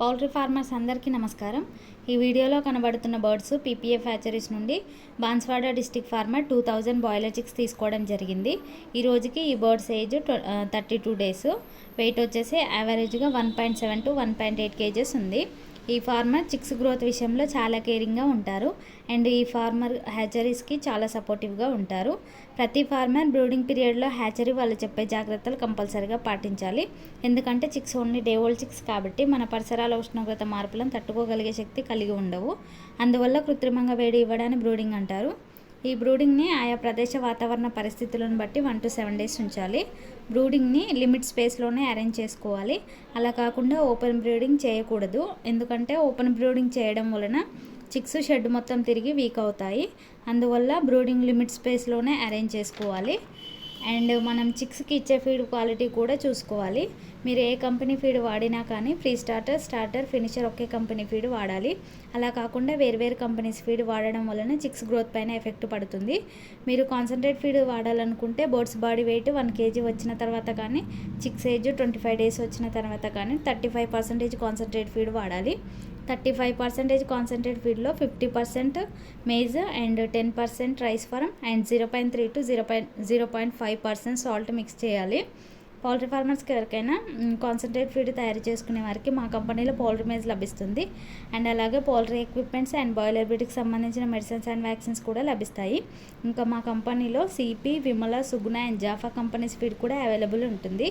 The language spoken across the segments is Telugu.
పౌల్ట్రీ ఫార్మర్స్ అందరికీ నమస్కారం. ఈ వీడియోలో కనబడుతున్న బర్డ్స్ పీపీఎఫ్ ఫ్యాచరీస్ నుండి Banswada district farmer two thousand broiler తీసుకోవడం జరిగింది. ఈ రోజుకి ఈ birds age thirty two days. Weight వచ్చేసి యావరేజ్గా one point seven to one point eight KGs ఉంది. ఈ ఫార్మర్ చిక్స్ గ్రోత్ విషయంలో చాలా కేరింగ్గా ఉంటారు. అండ్ ఈ ఫార్మర్ హ్యాచరీస్కి చాలా సపోర్టివ్గా ఉంటారు. ప్రతి ఫార్మర్ బ్రూడింగ్ పీరియడ్లో హ్యాచరీ వాళ్ళు చెప్పే జాగ్రత్తలు కంపల్సరీగా పాటించాలి. ఎందుకంటే chicks only day old chicks కాబట్టి మన పరిసరాల ఉష్ణోగ్రత మార్పులను తట్టుకోగలిగే శక్తి కలిగి ఉండవు. అందువల్ల కృత్రిమంగా వేడి ఇవ్వడాన్ని బ్రూడింగ్ అంటారు. ఈ బ్రూడింగ్ని ఆయా ప్రదేశ వాతావరణ పరిస్థితులను బట్టి వన్ టు సెవెన్ డేస్ ఉంచాలి. బ్రూడింగ్ని లిమిట్ స్పేస్లోనే అరేంజ్ చేసుకోవాలి. అలా కాకుండా ఓపెన్ బ్రూడింగ్ చేయకూడదు. ఎందుకంటే ఓపెన్ బ్రూడింగ్ చేయడం వలన చిక్స్ షెడ్ మొత్తం తిరిగి వీక్ అవుతాయి. అందువల్ల బ్రూడింగ్ లిమిట్ స్పేస్లోనే అరేంజ్ చేసుకోవాలి. అండ్ మనం చిక్స్కి ఇచ్చే ఫీడ్ క్వాలిటీ కూడా చూసుకోవాలి. మీరు ఏ కంపెనీ ఫీడ్ వాడినా కానీ ఫ్రీ స్టార్టర్ స్టార్టర్ ఫినిషర్ ఒకే కంపెనీ ఫీడ్ వాడాలి. అలా కాకుండా వేరు వేరు కంపెనీస్ ఫీడ్ వాడడం వలన చిక్స్ గ్రోత్ పైన ఎఫెక్ట్ పడుతుంది. మీరు concentrate feed వాడాలనుకుంటే birds body weight one K G తర్వాత కానీ chicks age twenty five days వచ్చిన తర్వాత కానీ thirty five percentage concentrate feed వాడాలి. Thirty five percentage concentrate ఫీడ్లో fifty percent maize and ten percent rice form and zero point three two zero point zero point five percent salt mix చేయాలి. పౌల్ట్రీ ఫార్మర్స్కి ఎవరికైనా కాన్సన్ట్రేట్ ఫీడ్ తయారు చేసుకునే వారికి మా కంపెనీలో పౌల్ట్రీ మేజ్ లభిస్తుంది. అండ్ అలాగే పౌల్ట్రీ ఎక్విప్మెంట్స్ అండ్ బాయిలర్ బ్రీడ్కి సంబంధించిన మెడిసిన్స్ అండ్ వ్యాక్సిన్స్ కూడా లభిస్తాయి. ఇంకా మా కంపెనీలో CP Vimala Suguna and Japfa companies feed కూడా అవైలబుల్ ఉంటుంది.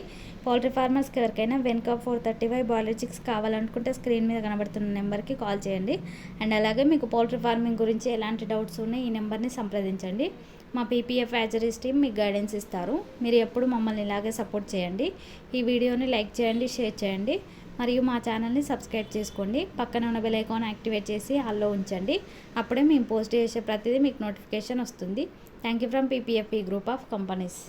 పౌల్ట్రీ ఫార్మర్స్కి ఎవరికైనా వెనుక four thirty five boiler chicks కావాలనుకుంటే స్క్రీన్ మీద కనబడుతున్న నెంబర్కి కాల్ చేయండి. అండ్ అలాగే మీకు పౌల్ట్రీ ఫార్మింగ్ గురించి ఎలాంటి డౌట్స్ ఉన్నాయి ఈ నెంబర్ని సంప్రదించండి. మా పీపీఎఫ్ హ్యాచరీస్ టీమ్ మీకు గైడెన్స్ ఇస్తారు. మీరు ఎప్పుడు మమ్మల్ని ఇలాగే సపోర్ట్ చేయండి. ఈ వీడియోని లైక్ చేయండి షేర్ చేయండి. మరియు మా ఛానల్ని సబ్స్క్రైబ్ చేసుకోండి. పక్కన ఉన్న బెల్ ఐకాన్ యాక్టివేట్ చేసి హాల్లో ఉంచండి. అప్పుడే మేము పోస్ట్ చేసే ప్రతిదీ మీకు నోటిఫికేషన్ వస్తుంది. Thank you from PPFE group of companies.